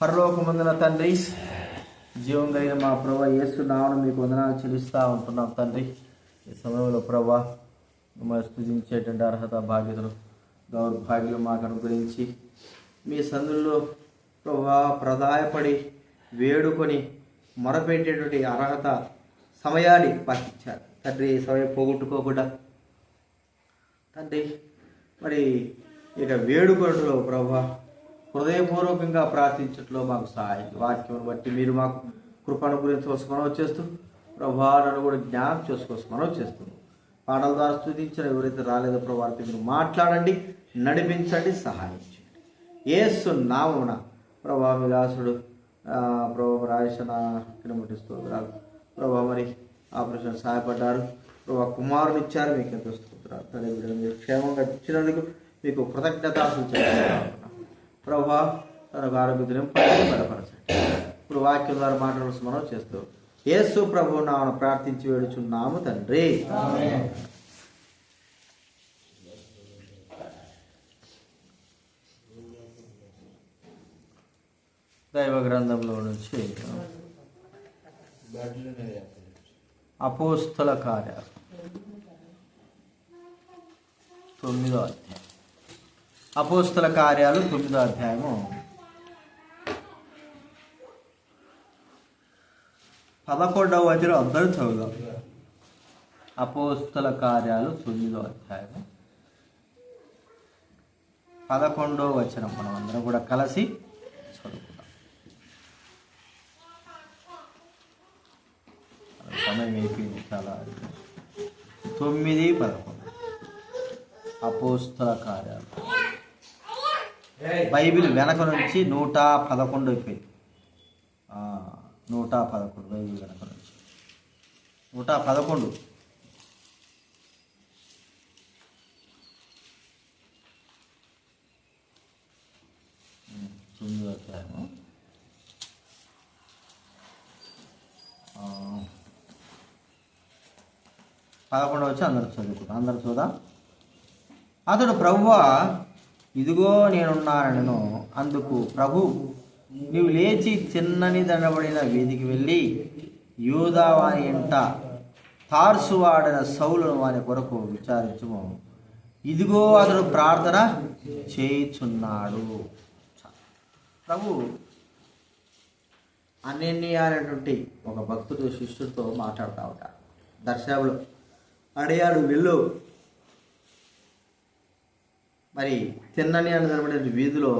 పరలోకమందున తండ్రి జీవం కలిగిన మా ప్రభా యేసు నామను మీకు వందనాలు చెల్లిస్తూ ఉంటున్నాం తండ్రి. ఈ సమయంలో ప్రభా మిమ్మల్ని స్థుతించేటువంటి అర్హత బాధ్యతలు దౌర్భాగ్యులు మాకు అనుగ్రహించి మీ సందుల్లో ప్రభా ప్రదాయపడి వేడుకొని మొరపెట్టేటువంటి అర్హత సమయాన్ని పాటించారు తండ్రి ఈ సమయం పోగొట్టుకోకుండా. తండ్రి మరి ఇక వేడుకలో ప్రభా హృదయపూర్వకంగా ప్రార్థించట్లో మాకు సహాయం. వాక్యం బట్టి మీరు మాకు కృపను గురించి మనం వచ్చేస్తూ ప్రభావాలను కూడా జ్ఞానం చేసుకోవచ్చు మనం వచ్చేస్తుంది పాటల ద్వారా స్థుతించిన ఎవరైతే రాలేదో ప్రభా మీరు మాట్లాడండి నడిపించండి సహాయం చేయండి. ఏసు నామున ప్రభా విలాసుడు దాసుడు ఆ, ప్రభా ప్రభావ కిలోమీటర్ స్తోత్రాలు. ప్రభా మరి ఆపరేషన్ సహాయపడ్డారు. ప్రభా కుమారుడు ఇచ్చారు మీకు ఎంతో స్తోత్రాలు. తల్లి మీరు క్షేమంగా ఇచ్చినందుకు మీకు కృతజ్ఞతాలు ప్రభా తనకు ఆరోగ్య బలపరచండి. ఇప్పుడు వాక్యం ద్వారా మాట్లాడాల్సి మనం చేస్తూ యేసు ప్రభు నామను ప్రార్థించి వేడుచున్నాము తండ్రి. దైవ గ్రంథంలో నుంచి అపోస్తల కార్యాలు. తొమ్మిదో అధ్యాయం. అపోస్తుల కార్యాలు తొమ్మిదో అధ్యాయము. పదకొండవ వచనం అందరూ చదువుదాం. అపోస్తుల కార్యాలు తొమ్మిదో అధ్యాయము. పదకొండవ వచనం మనం అందరం కూడా కలిసి చదువుకుందాం. సమయం అయిపోయింది చాలా తొమ్మిది పదకొండు. అపోస్తుల కార్యాలు. బైబిల్ వెనక నుంచి నూట పదకొండు అయిపోయింది. నూట పదకొండు బైబిల్ వెనక నుంచి. నూట పదకొండు. తొమ్మిదో అధ్యాయము. పదకొండు వచ్చి అందరు చదువుకుంటాం అందరు చూద్దాం. అతడు ప్రభువా ఇదిగో నేనున్నానను అందుకు ప్రభు నీవు లేచి చిన్నని దండబడిన వీధికి వెళ్ళి యూదా వాని ఎంట తార్సు వాడిన సౌలు వాని కొరకు విచారించము. ఇదిగో అతడు ప్రార్థన చేయుచున్నాడు. ప్రభు అనన్య అనేటువంటి ఒక భక్తుడు శిష్యుడితో మాట్లాడుతూ ఉంటాడు. దర్శకులు అడిగాడు వెళ్ళు. మరి తిన్నని అనబడిన వీధిలో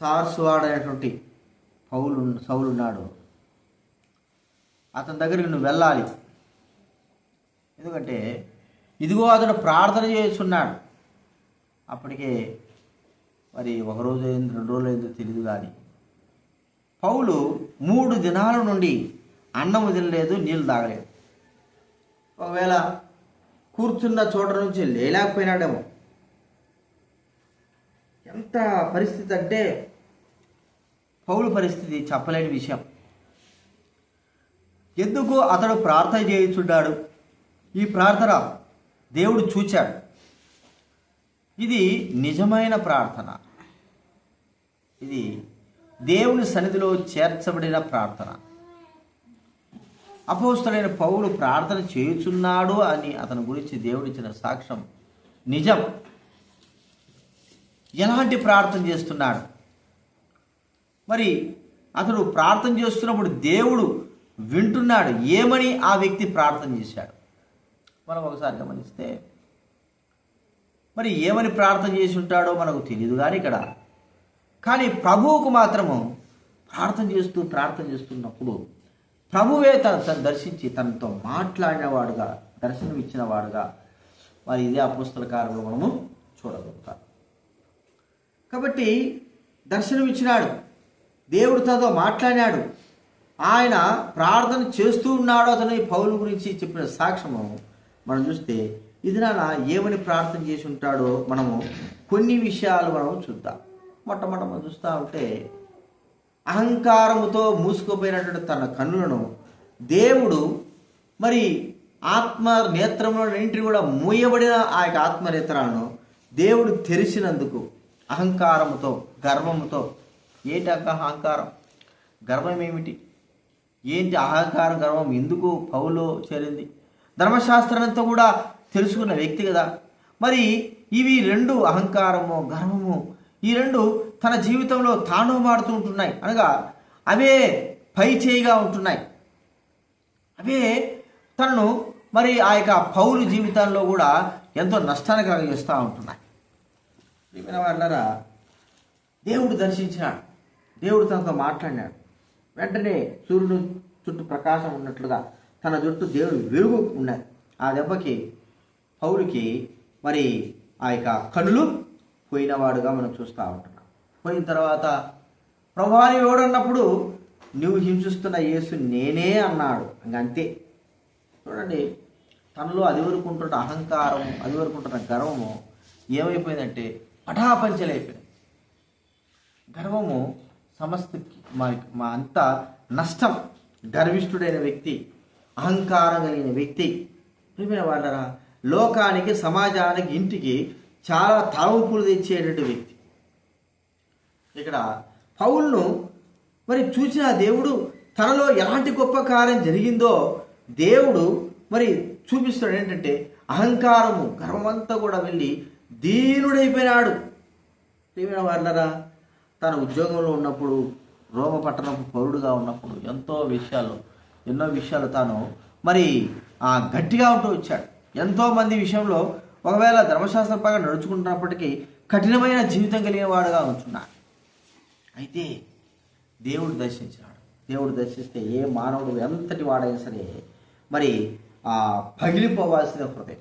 తార్సువాడు అనేటువంటి పౌలు సౌలున్నాడు అతని దగ్గరికి నువ్వు వెళ్ళాలి. ఎందుకంటే ఇదిగో అతడు ప్రార్థన చేస్తున్నాడు. అప్పటికే మరి ఒక రోజు అయింది రెండు రోజులు అయిందో తెలియదు కానీ పౌలు మూడు దినాల నుండి అన్నం తినలేదు నీళ్ళు తాగలేదు. ఒకవేళ కూర్చున్న చోట నుంచి లేలేకపోయినాడేమో. ఎంత పరిస్థితి అంటే పౌలు పరిస్థితి చెప్పలేని విషయం. ఎందుకు అతడు ప్రార్థన చేయుచున్నాడు ఈ ప్రార్థన దేవుడు చూచాడు. ఇది నిజమైన ప్రార్థన. ఇది దేవుని సన్నిధిలో చేర్చబడిన ప్రార్థన. అపోస్తుడైన పౌలు ప్రార్థన చేయుచున్నాడు అని అతని గురించి దేవుడిచ్చిన సాక్ష్యం నిజం. ఎలాంటి ప్రార్థన చేస్తున్నాడు? మరి అతడు ప్రార్థన చేస్తున్నప్పుడు దేవుడు వింటున్నాడు. ఏమని ఆ వ్యక్తి ప్రార్థన చేశాడు? మనం ఒకసారి గమనిస్తే మరి ఏమని ప్రార్థన చేసి ఉంటాడో మనకు తెలియదు కానీ ఇక్కడ. కానీ ప్రభువుకు మాత్రము ప్రార్థన చేస్తూ ప్రార్థన చేస్తున్నప్పుడు ప్రభువే తన తను దర్శించి తనతో మాట్లాడినవాడుగా దర్శనం మరి ఇదే అపుస్తల కాలంలో మనము చూడగలుగుతాం. కాబట్టి దర్శనం ఇచ్చినాడు దేవుడు తనతో ఆయన ప్రార్థన చేస్తూ ఉన్నాడు అతని పౌలు గురించి చెప్పిన సాక్ష్యము మనం చూస్తే ఇది నాన్న ఏమని ప్రార్థన చేసి ఉంటాడో మనము కొన్ని విషయాలు మనం చూద్దాం. మొట్టమొదట మనం చూస్తూ ఉంటే అహంకారముతో మూసుకుపోయినటువంటి తన కన్నులను దేవుడు మరి ఆత్మ నేత్రములన్నింటినీ కూడా మూయబడిన ఆ యొక్క ఆత్మ నేత్రాలను దేవుడు తెరిచినందుకు అహంకారముతో గర్వముతో. ఏంటి అహంకారం? గర్వం ఏమిటి? ఏంటి అహంకారం గర్వం? ఎందుకు పౌలో చేరింది? ధర్మశాస్త్రం కూడా తెలుసుకున్న వ్యక్తి కదా. మరి ఇవి రెండు అహంకారము గర్వము ఈ రెండు తన జీవితంలో తాను మారుతూ ఉంటున్నాయి. అనగా అవే పై చేయిగా ఉంటున్నాయి. అవే తనను మరి ఆ యొక్క పౌరు జీవితాల్లో కూడా ఎంతో నష్టాన్ని కలిగిస్తూ ఉంటున్నాయి. ప్రియమైన వాళ్ళరా దేవుడు దర్శించినాడు. దేవుడు తనతో మాట్లాడినాడు. వెంటనే సూర్యుడు చుట్టూ ప్రకాశం ఉన్నట్లుగా తన జుట్టు దేవుడు వెలుగు ఉన్నది. ఆ దెబ్బకి పౌరుకి మరి ఆ యొక్క కనులు పోయినవాడుగా మనం చూస్తూ ఉంటున్నాం. పోయిన తర్వాత ప్రభాని ఎవడన్నప్పుడు నువ్వు హింసిస్తున్న యేసు నేనే అన్నాడు. అంతే. చూడండి తనలో అది వరకుంటున్న అహంకారం అది వరకుంటున్న గర్వము ఏమైపోయిందంటే పటాపంచలైపోయింది. గర్వము సమస్తకి మా మా అంతా నష్టం. గర్విష్ఠుడైన వ్యక్తి అహంకారం కలిగిన వ్యక్తి. ప్రియమైన వాళ్ళరా లోకానికి సమాజానికి ఇంటికి చాలా తలవంపులు తెచ్చేటటువంటి వ్యక్తి. ఇక్కడ పౌల్ను మరి చూసిన దేవుడు తనలో ఎలాంటి గొప్ప కార్యం జరిగిందో దేవుడు మరి చూపిస్తాడు ఏంటంటే అహంకారము గర్వమంతా కూడా వెళ్ళి దీనుడైపోయినాడు. ప్రియమైన వాళ్ళరా తన ఉద్యోగంలో ఉన్నప్పుడు రోమ పట్టణం పౌరుడుగా ఉన్నప్పుడు ఎంతో విషయాలు ఎన్నో విషయాలు తాను మరి ఆ గట్టిగా ఉంటూ వచ్చాడు. ఎంతోమంది విషయంలో ఒకవేళ ధర్మశాస్త్రం పరంగా నడుచుకుంటున్నప్పటికీ కఠినమైన జీవితం కలిగిన వాడుగా ఉంటున్నాడు అయితే దేవుడు దర్శించినాడు. దేవుడు దర్శిస్తే ఏ మానవుడు ఎంతటి వాడైనా సరే మరి ఆ పగిలిపోవాల్సిన హృదయం.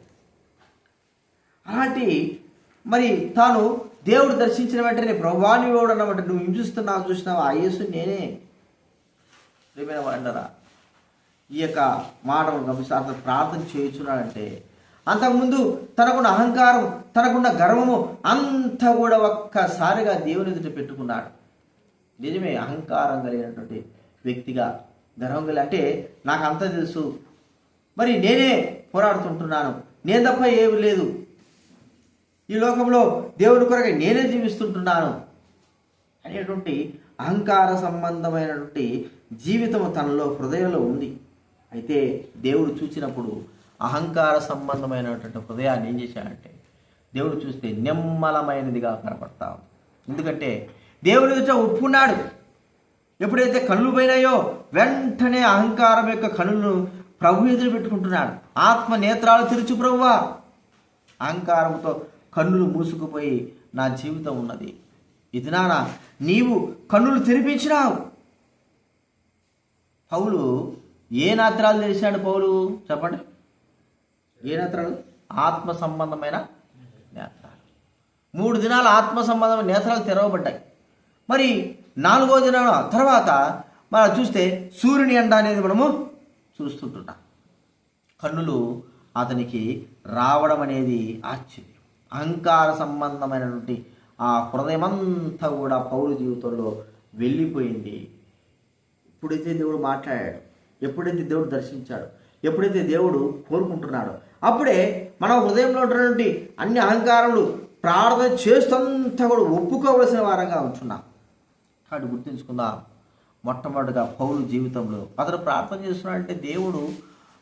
అలాంటి మరి తాను దేవుడు దర్శించిన వెంటనే ప్రభాని వాడు అన్నమాట? నువ్వు హింసిస్తున్నావు చూసినావు ఆ యేసు నేనే. ప్రియమైన వాడరా ఈ యొక్క మాటలు గమనిస్తే అతను ప్రార్థన చేయుచున్నాడంటే అంతకుముందు తనకున్న అహంకారం తనకున్న గర్వము అంతా కూడా ఒక్కసారిగా దేవుని ఎదుట పెట్టుకున్నాడు. నిజమే అహంకారం కలిగినటువంటి వ్యక్తిగా గర్వం కలిగి అంటే నాకు అంత తెలుసు. మరి నేనే పోరాడుతుంటున్నాను. నేను తప్ప ఏమి లేదు. ఈ లోకంలో దేవుని కొరకు నేనే జీవిస్తుంటున్నాను అనేటువంటి అహంకార సంబంధమైనటువంటి జీవితం తనలో హృదయంలో ఉంది. అయితే దేవుడు చూసినప్పుడు అహంకార సంబంధమైనటువంటి హృదయాన్ని ఏం చేశాడంటే దేవుడు చూస్తే నిమ్మలమైనదిగా కనపడతాం ఎందుకంటే దేవుని ఎదుట ఒప్పుకున్నాడు. ఎప్పుడైతే కళ్ళు పోయినాయో వెంటనే అహంకారం యొక్క కనులను ప్రభు ఎదురు పెట్టుకుంటున్నాడు. ఆత్మ నేత్రాలు తెరుచు ప్రభువా. అహంకారంతో కన్నులు మూసుకుపోయి నా జీవితం ఉన్నది. ఇది నానా నీవు కన్నులు తెరిపించినావు. పౌలు ఏ నేత్రాలు తెలిసాడు పౌలు? చెప్పండి. ఏ నేత్రాలు? ఆత్మ సంబంధమైన నేత్రాలు. మూడు దినాలు ఆత్మ సంబంధమైన నేత్రాలు తెరవబడ్డాయి. మరి నాలుగో దినాల తర్వాత మనం చూస్తే సూర్యుని ఎండ అనేది మనము చూస్తుంటున్నాం. కన్నులు అతనికి రావడం అనేది ఆశ్చర్యం. అహంకార సంబంధమైనటువంటి ఆ హృదయమంతా కూడా పౌరు జీవితంలో వెళ్ళిపోయింది. ఎప్పుడైతే దేవుడు మాట్లాడాడు ఎప్పుడైతే దేవుడు దర్శించాడు ఎప్పుడైతే దేవుడు కోరుకుంటున్నాడో అప్పుడే మన హృదయంలో ఉన్నటువంటి అన్ని అహంకారములు ప్రార్థన చేstanతా కూడా ఒప్పుకోవలసిన వారంగా ఉంటున్నాం. కాబట్టి గుర్తుంచుకుందాం. మొట్టమొదటిగా పౌరు జీవితంలో అతను ప్రార్థన చేస్తున్నాడంటే దేవుడు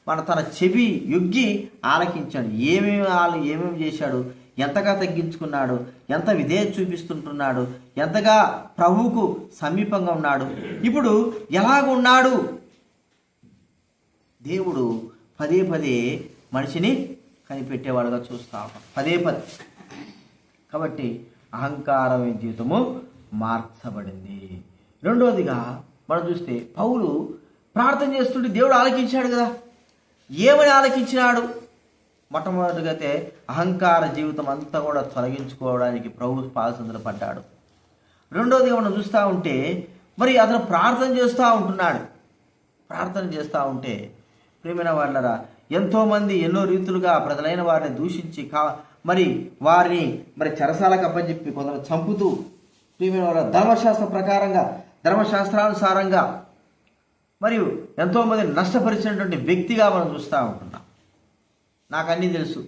మన తన చెవి యొగ్గి ఆలకించాడు. ఏమేమి ఆలు ఏమేమి చేశాడు? ఎంతగా తగ్గించుకున్నాడు? ఎంత విధేయత చూపిస్తుంటున్నాడు? ఎంతగా ప్రభువుకు సమీపంగా ఉన్నాడు? ఇప్పుడు ఎలాగున్నాడు దేవుడు పదే పదే మనిషిని కనిపెట్టేవాడుగా చూస్తా పదే పదే. కాబట్టి అహంకార జీవితము మార్చబడింది. రెండవదిగా మనం చూస్తే పౌలు ప్రార్థన చేస్తుంటే దేవుడు ఆలకించాడు కదా. ఏమని ఆలకించినాడు? మొట్టమొదటిగా అయితే అహంకార జీవితం అంతా కూడా తొలగించుకోవడానికి ప్రభు పాదసందులు పడ్డాడు. రెండోదిగా మనం చూస్తూ ఉంటే మరి అతను ప్రార్థన చేస్తూ ఉంటున్నాడు. ప్రార్థన చేస్తూ ఉంటే ప్రేమైన వాళ్ళరా ఎంతోమంది ఎన్నో రీతులుగా ప్రజలైన వారిని దూషించి కా మరి వారిని మరి చెరసాలకు అప్పచెప్పి కొందరు చంపుతూ ప్రియమైన వాళ్ళ ధర్మశాస్త్ర ప్రకారంగా ధర్మశాస్త్రానుసారంగా మరియు ఎంతోమంది నష్టపరిచినటువంటి వ్యక్తిగా మనం చూస్తూ ఉంటున్నాం. నాకు అన్నీ తెలుసు.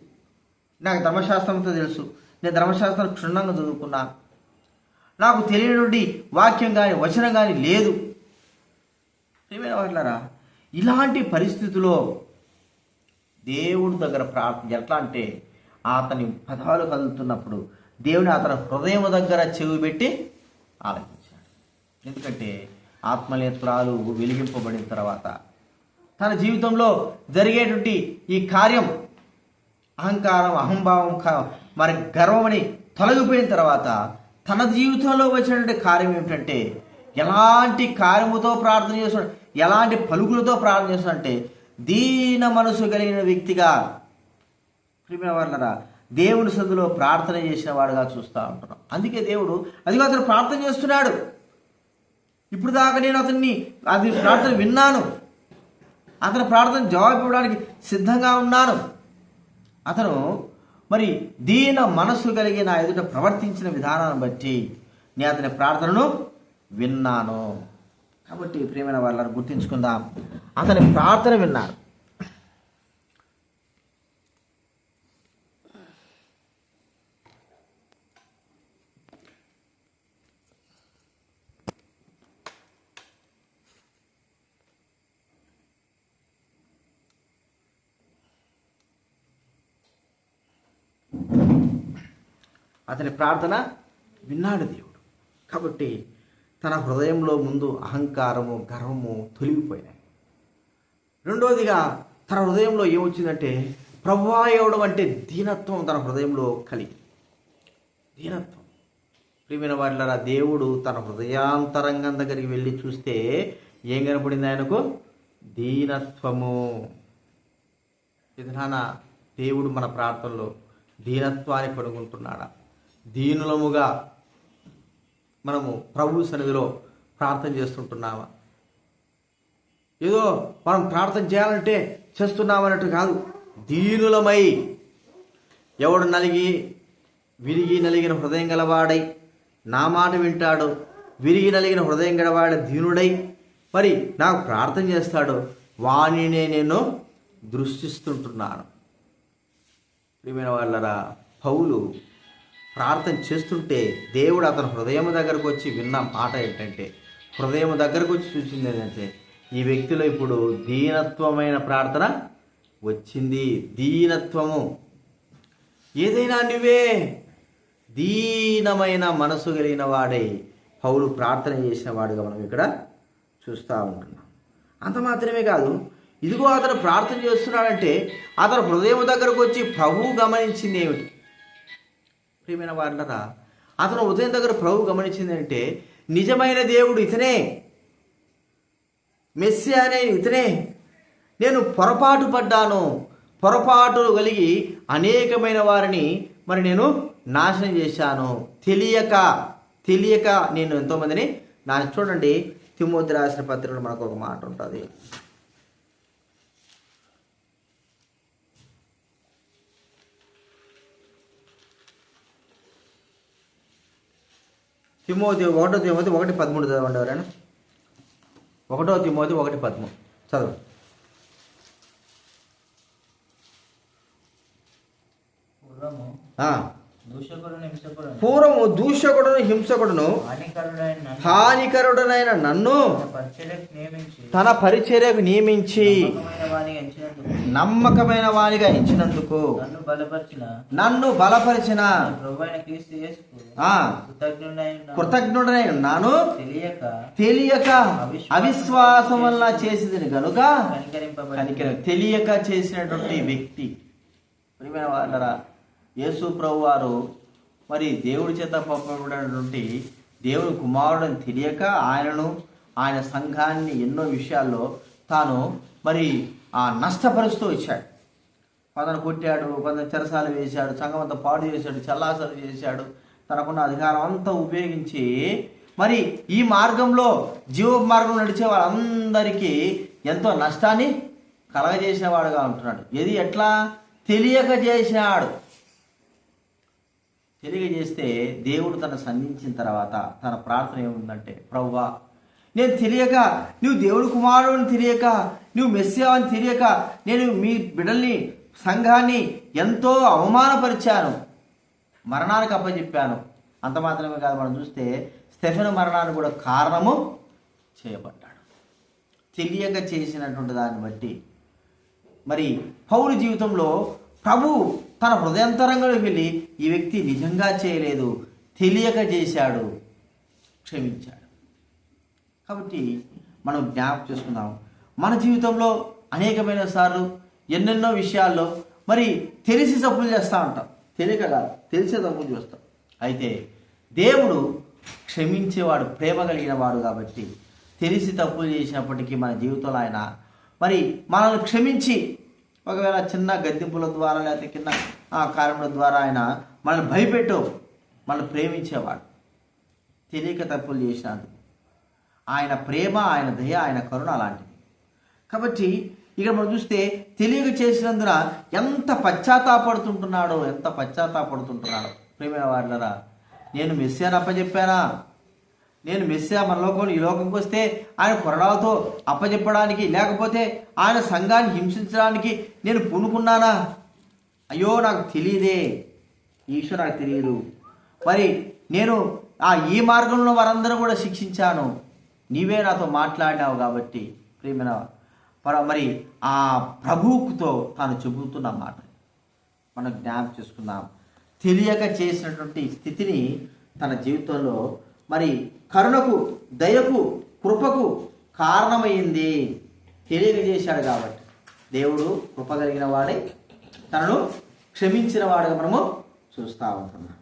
నాకు ధర్మశాస్త్రంతో తెలుసు. నేను ధర్మశాస్త్రం క్షుణ్ణంగా చదువుకున్నా. నాకు తెలియనటువంటి వాక్యం కానీ వచనం కానీ లేదు. ప్రియమైన వాళ్ళారా ఇలాంటి పరిస్థితిలో దేవుడి దగ్గర ప్రార్థన ఎట్లా అంటే అతని పదాలు కదులుతున్నప్పుడు దేవుని అతని హృదయం దగ్గర చెవి పెట్టి ఆలకించాడు. ఎందుకంటే ఆత్మనేత్రాలు వెలిగింపబడిన తర్వాత తన జీవితంలో జరిగేటువంటి ఈ కార్యం అహంకారం అహంభావం క- మరి గర్వమని తొలగిపోయిన తర్వాత తన జీవితంలో వచ్చినటువంటి కార్యం ఏమిటంటే ఎలాంటి కార్యముతో ప్రార్థన చేస్తున్నాడు ఎలాంటి పలుకులతో ప్రార్థన చేస్తున్నాడంటే దీన మనసు కలిగిన వ్యక్తిగా వాళ్ళరా దేవుని సందులో ప్రార్థన చేసిన వాడుగా చూస్తూ ఉంటున్నాం. అందుకే దేవుడు అదిగో అతను ప్రార్థన చేస్తున్నాడు. ఇప్పుడు దాకా నేను అతన్ని అది ప్రార్థన విన్నాను. అతని ప్రార్థన జవాబు ఇవ్వడానికి సిద్ధంగా ఉన్నాను. అతను మరి దీన మనస్సు కలిగి నా ఎదుట ప్రవర్తించిన విధానాన్ని బట్టి నేను అతని ప్రార్థనను విన్నాను. కాబట్టి ప్రేమైన వాళ్ళని గుర్తించుకుందాం. అతని ప్రార్థన విన్నాను. అతని ప్రార్థన విన్నాడు దేవుడు. కాబట్టి తన హృదయంలో ముందు అహంకారము గర్వము తొలిగిపోయినాయి. రెండవదిగా తన హృదయంలో ఏమొచ్చిందంటే ప్రభువా అంటే దీనత్వం తన హృదయంలో కలిగి దీనత్వం. ప్రియమైన వాళ్ళరా దేవుడు తన హృదయాంతరంగం దగ్గరికి వెళ్ళి చూస్తే ఏం కనపడింది ఆయనకు? దీనత్వము. విధాన దేవుడు మన ప్రార్థనలో దీనత్వాన్ని పడుకుంటున్నాడా దీనులముగా మనము ప్రభు సన్నిధిలో ప్రార్థన చేస్తుంటున్నామా? ఏదో మనం ప్రార్థన చేయాలంటే చేస్తున్నామన్నట్టు కాదు. దీనులమై ఎవడు నలిగి విరిగి నలిగిన హృదయం గలవాడై నా మాట వింటాడు విరిగి నలిగిన హృదయం గలవాడ దీనుడై మరి నాకు ప్రార్థన చేస్తాడు వాణినే నేను దృష్టిస్తుంటున్నాను. ప్రియమైన వాళ్ళరా పౌలు ప్రార్థన చేస్తుంటే దేవుడు అతని హృదయం దగ్గరకు వచ్చి విన్న మాట ఏంటంటే హృదయం దగ్గరకు వచ్చి చూసింది ఏంటంటే ఈ వ్యక్తిలో ఇప్పుడు దీనత్వమైన ప్రార్థన వచ్చింది. దీనత్వము. ఏదైనా నువ్వే దీనమైన మనసు కలిగిన వాడే. పౌలు ప్రార్థన చేసిన వాడుగా మనం ఇక్కడ చూస్తూ ఉంటున్నాం. అంత మాత్రమే కాదు ఇదిగో అతను ప్రార్థన చేస్తున్నాడంటే అతను హృదయం దగ్గరకు వచ్చి ప్రభువు గమనించింది ఏమిటి? ప్రియమైన వాళ్ళరా అతను ఉదయం దగ్గర ప్రభు గమనించిందంటే నిజమైన దేవుడు ఇతనే. మెస్సి అనే ఇతనే. నేను పొరపాటు పడ్డాను. పొరపాటు కలిగి అనేకమైన వారిని మరి నేను నాశనం చేశాను. తెలియక తెలియక నేను ఎంతోమందిని నా చూడండి తిమ్మోతి రాసిన పత్రికలో మనకు ఒక మాట ఉంటుంది. తిమోతి ఒకటో తిమోతి ఒకటి పదమూడు చదవండి ఎవరైనా. ఒకటో తిమోతి ఒకటి పదమూడు చదవండి పూర్వము. దూషకుడును హింసకుడును. హానికరుడనైన నన్ను. తన పరిచర్యకు నియమించి. నమ్మకమైన వానిగా ఇచ్చినందుకు నన్ను బలపరిచిన. కృతజ్ఞుడనై ఉన్నాను తెలియక. తెలియక అవిశ్వాసం వల్ల చేసింది కనుక తెలియక చేసినటువంటి వ్యక్తి. ప్రియమైన వాళ్ళరా యేసు ప్రభు వారు మరి దేవుడి చేత పంపబడినటువంటి దేవుని కుమారుడని తెలియక ఆయనను ఆయన సంఘాన్ని ఎన్నో విషయాల్లో తాను మరి ఆ నష్టపరుస్తూ వచ్చాడు. కొందరు కొట్టాడు కొందరు చెరసాలు వేశాడు సంఘం అంతా పాడు చేశాడు చల్లాసలు చేశాడు తనకున్న అధికారం అంతా ఉపయోగించి మరి ఈ మార్గంలో జీవ మార్గం నడిచే వాళ్ళందరికీ ఎంతో నష్టాన్ని కలగజేసేవాడుగా ఉంటున్నాడు. ఇది ఎట్లా? తెలియక చేసినాడు తెలియజేస్తే దేవుడు తన సంధించిన తర్వాత తన ప్రార్థన ఏముందంటే ప్రవ్వా నేను తెలియక నువ్వు దేవుడు అని తెలియక నువ్వు మెస్సియా అని తెలియక నేను మీ బిడ్డల్ని సంఘాన్ని ఎంతో అవమానపరిచాను. మరణానికి అప్పచెప్పాను అంత మాత్రమే కాదు మనం చూస్తే స్టెఫెన్ మరణానికి కూడా కారణము చేయబడ్డాడు. తెలియక చేసినటువంటి దాన్ని బట్టి. మరి పౌరు జీవితంలో ప్రభు తన హృదయంతరంగంలోకి వెళ్ళి ఈ వ్యక్తి నిజంగా చేయలేదు తెలియక చేశాడు క్షమించాడు. కాబట్టి మనం జ్ఞాపకం చేసుకుందాం. మన జీవితంలో అనేకమైన సార్లు ఎన్నెన్నో విషయాల్లో మరి తెలిసి తప్పులు చేస్తూ ఉంటాం. తెలియక కాదు తెలిసే తప్పులు చేస్తాం. అయితే దేవుడు క్షమించేవాడు ప్రేమ కలిగిన వాడు కాబట్టి తెలిసి తప్పులు చేసినప్పటికీ మన జీవితంలో ఆయన మరి మనల్ని క్షమించి ఒకవేళ చిన్న గద్దెంపుల ద్వారా లేకపోతే కింద ఆ కారణముల ద్వారా ఆయన మనల్ని భయపెట్టు మనల్ని ప్రేమించేవాడు. తెలియక తప్పులు చేసినందుకు ఆయన ప్రేమ ఆయన దయ ఆయన కరుణ అలాంటివి కాబట్టి ఇక్కడ మనం చూస్తే తెలియక చేసినందున ఎంత పశ్చాత్తాపడుతుంటున్నాడో ఎంత పశ్చాత్తాపడుతుంటున్నాడో. ప్రేమైన వాళ్ళరా నేను మెస్సియాని అప్పచెప్పానా? నేను మెస్సా మన ఈ లోకంకి వస్తే ఆయన కొరడాలతో అప్పచెప్పడానికి లేకపోతే ఆయన సంఘాన్ని హింసించడానికి నేను పూనుకున్నానా? అయ్యో నాకు తెలియదే. ఈశ్వరు నాకు తెలియదు. మరి నేను ఆ ఈ మార్గంలో వారందరూ కూడా శిక్షించాను. నీవే నాతో మాట్లాడావు కాబట్టి ప్రియమైన మరి ఆ ప్రభువుతో తాను చెబుతున్న మాట. మనం జ్ఞాపం చేసుకుందాం. తెలియక చేసినటువంటి స్థితిని తన జీవితంలో మరి కరుణకు దయకు కృపకు కారణమైంది. తెలియజేశాడు కాబట్టి దేవుడు కృప కలిగిన వాడే. తనను క్షమించిన వాడుగా మనము చూస్తూ ఉంటున్నాం.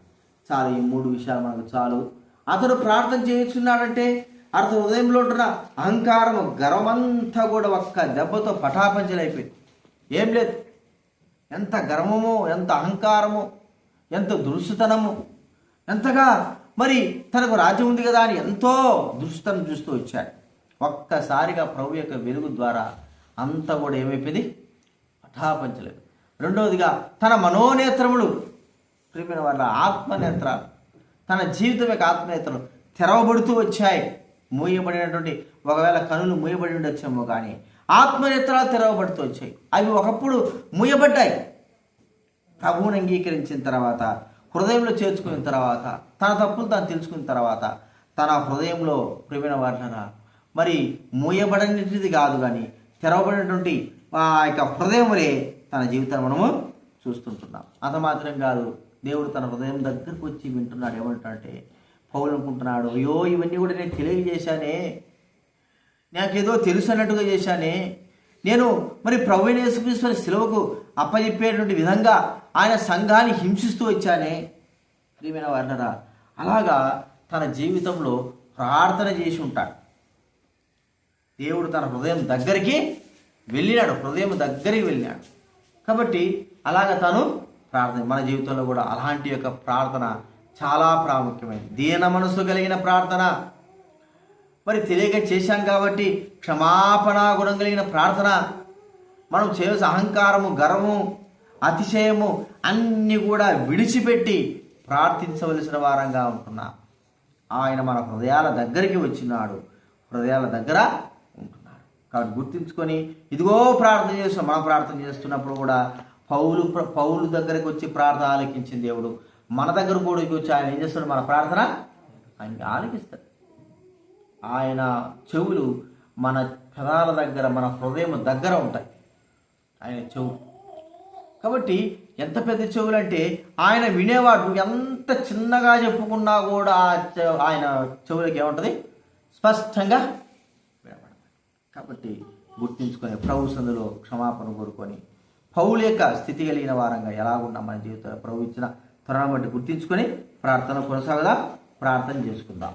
చాలు ఈ మూడు విషయాలు మనకు చాలు. అతడు ప్రార్థన చేస్తున్నాడంటే అతను హృదయంలో ఉంటున్న అహంకారము గర్వమంతా కూడా ఒక్క దెబ్బతో పటాపంచలైపోయింది. ఏం లేదు. ఎంత గర్వమో ఎంత అహంకారము ఎంత దురుసుతనము ఎంతగా మరి తనకు రాజ్యం ఉంది కదా అని ఎంతో దురుసుతనం చూస్తూ వచ్చాడు. ఒక్కసారిగా ప్రభు యొక్క వెలుగు ద్వారా అంతా కూడా ఏమైపోయింది? పఠాపంచలేదు రెండవదిగా తన మనోనేత్రములు ప్రియమైన వాళ్ళ ఆత్మనేత్రాలు తన జీవితం యొక్క ఆత్మనేత్రాలు తెరవబడుతూ వచ్చాయి. మూయబడినటువంటి ఒకవేళ కనులు మూయబడి ఉండొచ్చేమో కానీ ఆత్మనేత్రాలు తెరవబడుతూ వచ్చాయి. అవి ఒకప్పుడు మూయబడ్డాయి. ప్రభువుని అంగీకరించిన తర్వాత హృదయంలో చేర్చుకున్న తర్వాత తన తప్పులు తాను తెలుసుకున్న తర్వాత తన హృదయంలో ప్రేమైన వారినరా మరి మూయబడినది కాదు కానీ తెరవబడినటువంటి ఆ యొక్క హృదయములే తన జీవితాన్ని మనము చూస్తుంటున్నాం. అంత మాత్రం కాదు దేవుడు తన హృదయం దగ్గరకు వచ్చి వింటున్నాడు. ఏమంటాడంటే పౌలు అనుకుంటున్నాడు అయ్యో ఇవన్నీ కూడా నేను తెలియజేశానే. నాకేదో తెలుసు అన్నట్టుగా చేశానే. నేను మరి ప్రవీణ యేసుక్రీస్తుని శిలువకు అప్పచెప్పేటువంటి విధంగా ఆయన సంఘాన్ని హింసిస్తూ వచ్చానే ప్రియమైన వర్ణరా అలాగా తన జీవితంలో ప్రార్థన చేసి ఉంటాడు. దేవుడు తన హృదయం దగ్గరికి వెళ్ళినాడు హృదయం దగ్గరికి వెళ్ళినాడు. కాబట్టి అలాగ తను ప్రార్థన మన జీవితంలో కూడా అలాంటి యొక్క ప్రార్థన చాలా ప్రాముఖ్యమైనది. దీన మనసు కలిగిన ప్రార్థన. మరి తెలియక చేశాం కాబట్టి క్షమాపణ గుణం కలిగిన ప్రార్థన. మనం చేయవలసిన అహంకారము గర్వము అతిశయము అన్నీ కూడా విడిచిపెట్టి ప్రార్థించవలసిన వారంగా ఉంటున్నాం. ఆయన మన హృదయాల దగ్గరికి వచ్చినాడు. హృదయాల దగ్గర ఉంటున్నాడు. కాబట్టి గుర్తుంచుకొని ఇదిగో ప్రార్థన చేస్తున్నాం. మనం ప్రార్థన చేస్తున్నప్పుడు కూడా పౌలు పౌలు దగ్గరికి వచ్చి ప్రార్థన ఆలకించిన దేవుడు మన దగ్గర కూడా వచ్చి ఆయన ఏం చేస్తాడు? మన ప్రార్థన ఆయన ఆలకిస్తాడు. ఆయన చెవులు మన పెదాల దగ్గర మన హృదయం దగ్గర ఉంటాయి. ఆయన చెవు కాబట్టి ఎంత పెద్ద చెవులు అంటే ఆయన వినేవాడు ఎంత చిన్నగా చెప్పుకున్నా కూడా ఆ చె- ఆయన చెవులకి ఏముంటుంది? స్పష్టంగా కాబట్టి గుర్తించుకొని ప్రభు సందులో క్షమాపణ కోరుకొని పౌలు యొక్క స్థితి కలిగిన వారంగా ఎలా ఉన్నా మన జీవితంలో ప్రభు ఇచ్చిన త్వరణ బట్టి గుర్తించుకొని ప్రార్థన కొనసాగదా ప్రార్థన చేసుకుందాం.